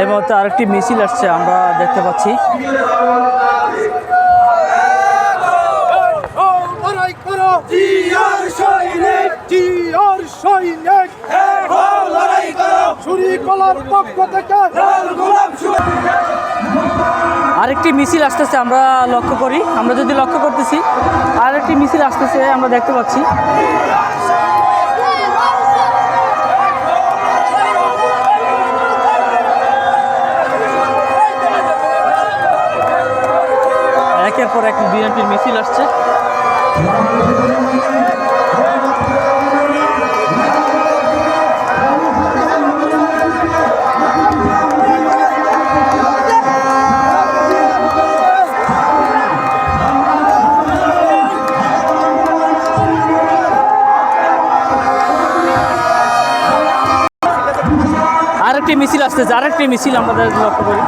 এই মুহূর্তে আরেকটি মিছিল আসছে, আমরা দেখতে পাচ্ছি। আরেকটি মিছিল আসতেছে, আমরা লক্ষ্য করি, আমরা যদি লক্ষ্য করতেছি, আরেকটি মিছিল আসতেছে, আমরা দেখতে পাচ্ছি। একের পর এক বিএনপির মিছিল আসছে। আরেকটি মিছিল আসতেছে আরেকটি মিছিল আমাদের লক্ষ্য করি।